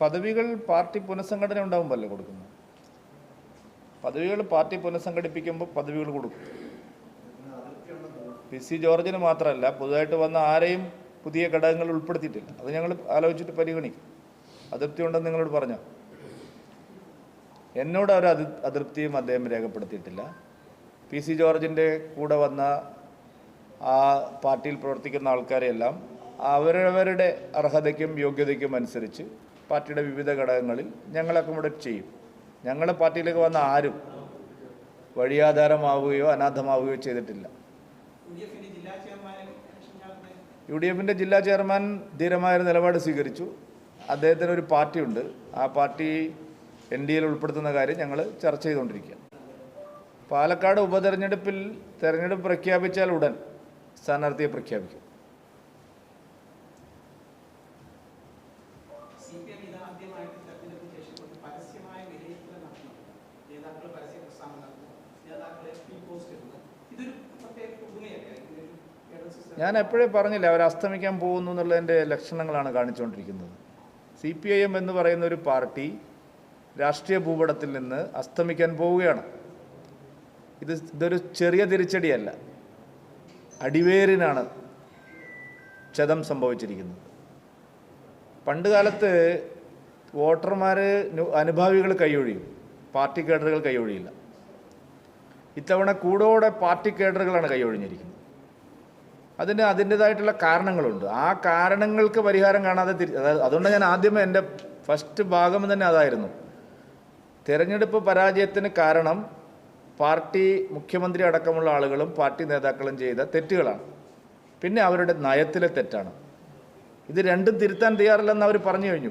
പദവികൾ പാർട്ടി പുനഃസംഘടന ഉണ്ടാകുമ്പോഴല്ലേ കൊടുക്കുന്നത്? പദവികൾ പാർട്ടി പുനഃസംഘടിപ്പിക്കുമ്പോൾ പദവികൾ കൊടുക്കും. പി സി ജോർജിന് മാത്രമല്ല പുതുതായിട്ട് വന്ന ആരെയും പുതിയ ഘടകങ്ങൾ ഉൾപ്പെടുത്തിയിട്ടില്ല. അത് ഞങ്ങൾ ആലോചിച്ചിട്ട് പരിഗണിക്കും. അതൃപ്തി ഉണ്ടെന്ന് നിങ്ങളോട് പറഞ്ഞോ? എന്നോട് അവർ അതി അതൃപ്തിയും അദ്ദേഹം രേഖപ്പെടുത്തിയിട്ടില്ല. പി സി ജോർജിന്റെ കൂടെ വന്ന ആ പാർട്ടിയിൽ പ്രവർത്തിക്കുന്ന ആൾക്കാരെയെല്ലാം അവരവരുടെ അർഹതയ്ക്കും യോഗ്യതയ്ക്കും അനുസരിച്ച് പാർട്ടിയുടെ വിവിധ ഘടകങ്ങളിൽ ഞങ്ങൾ അക്കോമഡേറ്റ് ചെയ്യും. ഞങ്ങൾ പാർട്ടിയിലേക്ക് വന്ന ആരും വഴിയാധാരമാവുകയോ അനാഥമാവുകയോ ചെയ്തിട്ടില്ല. യു ഡി എഫിന്റെ ജില്ലാ ചെയർമാൻ ധീരമായ ഒരു നിലപാട് സ്വീകരിച്ചു. അദ്ദേഹത്തിന് ഒരു പാർട്ടിയുണ്ട്. ആ പാർട്ടി എൻ ഡി എയിൽ ഉൾപ്പെടുത്തുന്ന കാര്യം ഞങ്ങൾ ചർച്ച ചെയ്തുകൊണ്ടിരിക്കുക പാലക്കാട് ഉപതെരഞ്ഞെടുപ്പിൽ തെരഞ്ഞെടുപ്പ് പ്രഖ്യാപിച്ചാൽ ഉടൻ സ്ഥാനാർത്ഥിയെ പ്രഖ്യാപിക്കും. സി പി എം ഇതാദ്യമായിട്ട് തെരഞ്ഞെടുപ്പിന് ശേഷം ഒരു പരസ്യമായ വിലയിരുത്തൽ നടത്തുന്നു. നേതാക്കൾ പരസ്യ പ്രസ്താവന നടത്തുന്നു. ഇതൊരു പ്രത്യേക പുതുമയല്ലേ? ഇങ്ങനൊരു ഞാൻ എപ്പോഴേ പറഞ്ഞില്ല അവർ അസ്തമിക്കാൻ പോകുന്നു എന്നുള്ളതിന്റെ ലക്ഷണങ്ങളാണ് കാണിച്ചുകൊണ്ടിരിക്കുന്നത്. സി പി ഐ എം എന്ന് പറയുന്ന ഒരു പാർട്ടി രാഷ്ട്രീയ ഭൂപടത്തിൽ നിന്ന് അസ്തമിക്കാൻ പോവുകയാണ്. ഇത് ഇതൊരു ചെറിയ തിരിച്ചടിയല്ല. അടിവേരിനാണ് ക്ഷതം സംഭവിച്ചിരിക്കുന്നത്. പണ്ട് കാലത്ത് വോട്ടർമാർ അനുഭാവികൾ കൈയൊഴിയും. പാർട്ടി കേഡറുകൾ കൈയൊഴിയില്ല. ഇത്തവണ കൂടോടെ പാർട്ടി കേഡറുകളാണ് കൈയൊഴിഞ്ഞിരിക്കുന്നത്. അതിന് അതിന്റെതായിട്ടുള്ള കാരണങ്ങളുണ്ട്. ആ കാരണങ്ങൾക്ക് പരിഹാരം കാണാതെ തിരി അതുകൊണ്ട് ഞാൻ ആദ്യമേ എന്റെ ഫസ്റ്റ് ഭാഗം തന്നെ അതായിരുന്നു. തിരഞ്ഞെടുപ്പ് പരാജയത്തിന് കാരണം പാർട്ടി മുഖ്യമന്ത്രി അടക്കമുള്ള ആളുകളും പാർട്ടി നേതാക്കളും ചെയ്ത തെറ്റുകളാണ്. പിന്നെ അവരുടെ നയത്തിലെ തെറ്റാണ്. ഇത് രണ്ടും തിരുത്താൻ തയ്യാറില്ലെന്ന് അവർ പറഞ്ഞു കഴിഞ്ഞു.